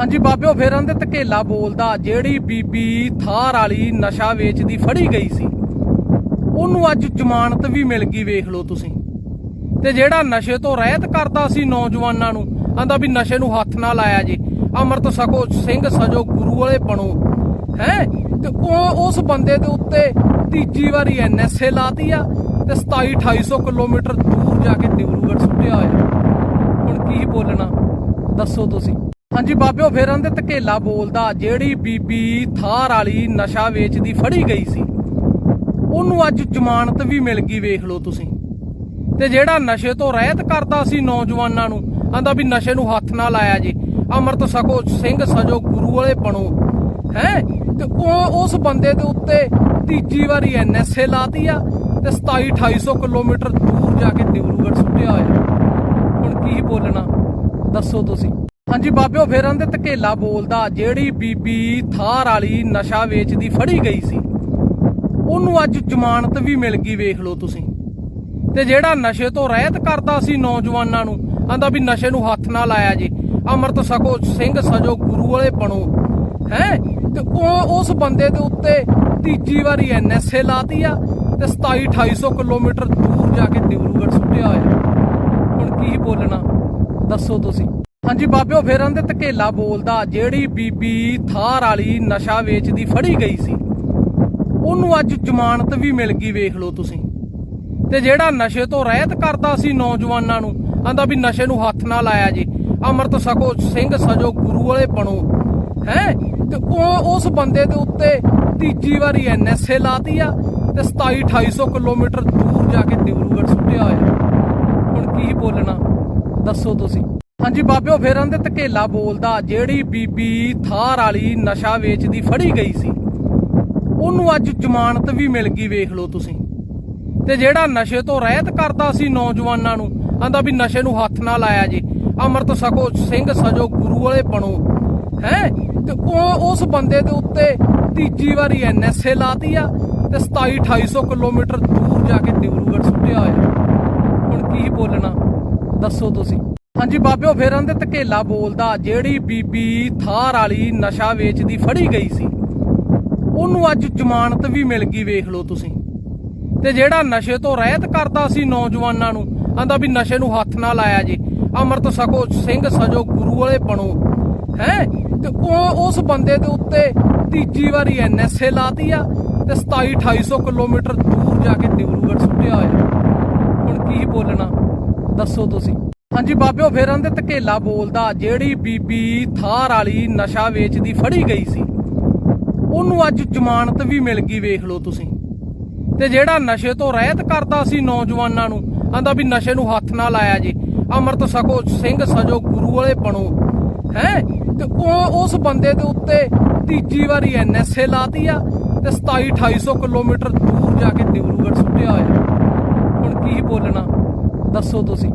ਹਾਂਜੀ ਬਾਬਿਓ, ਫੇਰਾਂ ਦੇ ਧਕੇਲਾ ਬੋਲਦਾ, ਜਿਹੜੀ ਬੀਬੀ ਥਾਰ ਵਾਲੀ ਨਸ਼ਾ ਵੇਚਦੀ ਫੜੀ ਗਈ ਸੀ, ਉਹਨੂੰ ਅੱਜ ਜ਼ਮਾਨਤ ਵੀ ਮਿਲ ਗਈ, ਵੇਖ ਲਓ ਤੁਸੀਂ। ਤੇ ਜਿਹੜਾ ਨਸ਼ੇ ਤੋਂ ਰਹਿਤ ਕਰਦਾ ਸੀ ਨੌਜਵਾਨਾਂ ਨੂੰ, ਆਂਦਾ ਵੀ ਨਸ਼ੇ ਨੂੰ ਹੱਥ ਨਾ ਲਾਇਆ ਜੀ, ਅੰਮ੍ਰਿਤ ਸਕੋ ਸਿੰਘ ਸਜੋ ਗੁਰੂ ਵਾਲੇ ਬਣੋ, ਹੈ? ਤੇ ਉਹ, ਉਸ ਬੰਦੇ ਦੇ ਉੱਤੇ ਤੀਜੀ ਵਾਰੀ ਐਨਐਸਏ ਲਾਤੀ ਆ, ਤੇ 27 2800 ਕਿਲੋਮੀਟਰ ਦੂਰ ਜਾ ਕੇ ਡਿਬਰੂਗੜ੍ਹ ਸੁੱਟਿਆ ਹੋਇਆ। ਹੁਣ ਕੀ ਬੋਲਣਾ? ਦੱਸੋ ਤੁਸੀਂ। ਹਾਂਜੀ ਬਾਬਿਓ, ਫਿਰ ਦੇ ਧਕੇਲਾ ਬੋਲਦਾ, ਜਿਹੜੀ ਬੀਬੀ ਥਾਰ ਵਾਲੀ ਨਸ਼ਾ ਵੇਚਦੀ ਫੜੀ ਗਈ ਸੀ, ਉਹਨੂੰ ਅੱਜ ਜ਼ਮਾਨਤ ਵੀ ਮਿਲ ਗਈ, ਵੇਖ ਲਓ ਤੁਸੀਂ। ਤੇ ਜਿਹੜਾ ਨਸ਼ੇ ਤੋਂ ਰਹਿਤ ਕਰਦਾ ਸੀ ਨੌਜਵਾਨਾਂ ਨੂੰ, ਆਂਦਾ ਵੀ ਨਸ਼ੇ ਨੂੰ ਹੱਥ ਨਾ ਲਾਇਆ ਜੀ, ਅੰਮ੍ਰਿਤ ਸਕੋ ਸਿੰਘ ਸਜੋ ਗੁਰੂ ਵਾਲੇ ਬਣੋ। ਹੈ? ਤੇ ਉਹ, ਉਸ ਬੰਦੇ ਦੇ ਉੱਤੇ ਤੀਜੀ ਵਾਰੀ ਐਨਐਸਏ ਲਾਤੀ ਆ, ਤੇ 27 2800 ਕਿਲੋਮੀਟਰ ਦੂਰ ਜਾ ਕੇ ਡਿਬਰੂਗੜ੍ਹ ਸੁੱਟਿਆ ਹੋਇਆ। ਹੁਣ ਕੀ ਬੋਲਣਾ? ਦੱਸੋ ਤੁਸੀਂ। ਹਾਂਜੀ ਬਾਬਿਓ, ਫੇਰਾਂ ਦੇ ਧਕੇਲਾ ਬੋਲਦਾ, ਜਿਹੜੀ ਬੀਬੀ ਥਾਰ ਵਾਲੀ ਨਸ਼ਾ ਵੇਚਦੀ ਫੜੀ ਗਈ ਸੀ, ਉਹਨੂੰ ਅੱਜ ਜ਼ਮਾਨਤ ਵੀ ਮਿਲ ਗਈ, ਵੇਖ ਲਓ ਤੁਸੀਂ। ਤੇ ਜਿਹੜਾ ਨਸ਼ੇ ਤੋਂ ਰਹਿਤ ਕਰਦਾ ਸੀ ਨੌਜਵਾਨਾਂ ਨੂੰ, ਆਂਦਾ ਵੀ ਨਸ਼ੇ ਨੂੰ ਹੱਥ ਨਾ ਲਾਇਆ ਜੀ, ਅੰਮ੍ਰਿਤ ਸਕੋ ਸਿੰਘ ਸਜੋ ਗੁਰੂ ਵਾਲੇ ਬਣੋ। ਹੈ? ਤੇ ਉਹ, ਉਸ ਬੰਦੇ ਦੇ ਉੱਤੇ ਤੀਜੀ ਵਾਰੀ ਐਨਐਸਏ ਲਾਤੀ ਆ, ਤੇ 27 2800 ਕਿਲੋਮੀਟਰ ਦੂਰ ਜਾ ਕੇ ਡਿਬਰੂਗੜ੍ਹ ਸੁੱਟਿਆ ਹੋਇਆ। ਹੁਣ ਕੀ ਬੋਲਣਾ? ਦੱਸੋ ਤੁਸੀਂ। ਹਾਂਜੀ ਬਾਬਿਓ, ਫੇਰਾਂ ਦੇ ਧਕੇਲਾ ਬੋਲਦਾ, ਜਿਹੜੀ ਬੀਬੀ ਥਾਰ ਵਾਲੀ ਨਸ਼ਾ ਵੇਚਦੀ ਫੜੀ ਗਈ ਸੀ, ਉਹਨੂੰ ਅੱਜ ਜ਼ਮਾਨਤ ਵੀ ਮਿਲ ਗਈ, ਵੇਖ ਲਓ ਤੁਸੀਂ। ਤੇ ਜਿਹੜਾ ਨਸ਼ੇ ਤੋਂ ਰਹਿਤ ਕਰਦਾ ਸੀ ਨੌਜਵਾਨਾਂ ਨੂੰ, ਆਂਦਾ ਵੀ ਨਸ਼ੇ ਨੂੰ ਹੱਥ ਨਾ ਲਾਇਆ ਜੀ, ਅੰਮ੍ਰਿਤ ਸਕੋ ਸਿੰਘ ਸਜੋ ਗੁਰੂ ਵਾਲੇ ਬਣੋ, ਹੈ? ਤੇ ਉਹ, ਉਸ ਬੰਦੇ ਦੇ ਉੱਤੇ ਤੀਜੀ ਵਾਰੀ ਐਨਐਸਏ ਲਾਤੀ ਆ, ਤੇ 27 2800 ਕਿਲੋਮੀਟਰ ਦੂਰ ਜਾ ਕੇ ਡਿਬਰੂਗੜ੍ਹ ਸੁੱਟਿਆ ਹੋਇਆ। ਹੁਣ ਕੀ ਬੋਲਣਾ? ਦੱਸੋ ਤੁਸੀਂ। ਹਾਂਜੀ ਬਾਬਿਓ, ਫਿਰ ਦੇ ਧਕੇਲਾ ਬੋਲਦਾ, ਜਿਹੜੀ ਬੀਬੀ ਥਾਰ ਵਾਲੀ ਨਸ਼ਾ ਵੇਚਦੀ ਫੜੀ ਗਈ ਸੀ, ਉਹਨੂੰ ਅੱਜ ਜ਼ਮਾਨਤ ਵੀ ਮਿਲ ਗਈ, ਵੇਖ ਲਓ ਤੁਸੀਂ। ਤੇ ਜਿਹੜਾ ਨਸ਼ੇ ਤੋਂ ਰਹਿਤ ਕਰਦਾ ਸੀ ਨੌਜਵਾਨਾਂ ਨੂੰ, ਆਂਦਾ ਵੀ ਨਸ਼ੇ ਨੂੰ ਹੱਥ ਨਾ ਲਾਇਆ ਜੀ, ਅੰਮ੍ਰਿਤ ਸਕੋ ਸਿੰਘ ਸਜੋ ਗੁਰੂ ਵਾਲੇ ਬਣੋ। ਹੈ? ਤੇ ਉਹ, ਉਸ ਬੰਦੇ ਦੇ ਉੱਤੇ ਤੀਜੀ ਵਾਰੀ ਐਨਐਸਏ ਲਾਤੀ ਆ, ਤੇ 27 2800 ਕਿਲੋਮੀਟਰ ਦੂਰ ਜਾ ਕੇ ਡਿਬਰੂਗੜ੍ਹ ਸੁੱਟਿਆ ਹੋਇਆ। ਹੁਣ ਕੀ ਬੋਲਣਾ? ਦੱਸੋ ਤੁਸੀਂ। ਹਾਂਜੀ ਬਾਬਿਓ, ਫੇਰਾਂ ਦੇ ਧਕੇਲਾ ਬੋਲਦਾ, ਜਿਹੜੀ ਬੀਬੀ ਥਾਰ ਵਾਲੀ ਨਸ਼ਾ ਵੇਚਦੀ ਫੜੀ ਗਈ ਸੀ, ਉਹਨੂੰ ਅੱਜ ਜ਼ਮਾਨਤ ਵੀ ਮਿਲ ਗਈ, ਵੇਖ ਲਓ ਤੁਸੀਂ। ਤੇ ਜਿਹੜਾ ਨਸ਼ੇ ਤੋਂ ਰਹਿਤ ਕਰਦਾ ਸੀ ਨੌਜਵਾਨਾਂ ਨੂੰ, ਆਂਦਾ ਵੀ ਨਸ਼ੇ ਨੂੰ ਹੱਥ ਨਾ ਲਾਇਆ ਜੀ, ਅੰਮ੍ਰਿਤ ਸਕੋ ਸਿੰਘ ਸਜੋ ਗੁਰੂ ਵਾਲੇ ਬਣੋ, ਹੈ? ਤੇ ਉਹ, ਉਸ ਬੰਦੇ ਦੇ ਉੱਤੇ ਤੀਜੀ ਵਾਰੀ ਐਨਐਸਏ ਲਾਤੀ ਆ, ਤੇ 27 2800 ਕਿਲੋਮੀਟਰ ਦੂਰ ਜਾ ਕੇ ਡਿਬਰੂਗੜ੍ਹ ਸੁੱਟਿਆ ਹੋਇਆ। ਹੁਣ ਕੀ ਬੋਲਣਾ? ਦੱਸੋ ਤੁਸੀਂ। ਹਾਂਜੀ ਬਾਬਿਓ, ਫਿਰ ਦੇ ਧਕੇਲਾ ਬੋਲਦਾ, ਜਿਹੜੀ ਬੀਬੀ ਥਾਰ ਵਾਲੀ ਨਸ਼ਾ ਵੇਚਦੀ ਫੜੀ ਗਈ ਸੀ, ਉਹਨੂੰ ਅੱਜ ਜ਼ਮਾਨਤ ਵੀ ਮਿਲ ਗਈ, ਵੇਖ ਲਓ ਤੁਸੀਂ। ਤੇ ਜਿਹੜਾ ਨਸ਼ੇ ਤੋਂ ਰਹਿਤ ਕਰਦਾ ਸੀ ਨੌਜਵਾਨਾਂ ਨੂੰ, ਆਂਦਾ ਵੀ ਨਸ਼ੇ ਨੂੰ ਹੱਥ ਨਾ ਲਾਇਆ ਜੀ, ਅੰਮ੍ਰਿਤ ਸਕੋ ਸਿੰਘ ਸਜੋ ਗੁਰੂ ਵਾਲੇ ਬਣੋ। ਹੈ? ਤੇ ਉਹ, ਉਸ ਬੰਦੇ ਦੇ ਉੱਤੇ ਤੀਜੀ ਵਾਰੀ ਐਨਐਸਏ ਲਾਤੀ ਆ, ਤੇ 27 2800 ਕਿਲੋਮੀਟਰ ਦੂਰ ਜਾ ਕੇ ਡਿਬਰੂਗੜ੍ਹ ਸੁੱਟਿਆ ਹੋਇਆ। ਹੁਣ ਕੀ ਬੋਲਣਾ? ਦੱਸੋ ਤੁਸੀਂ।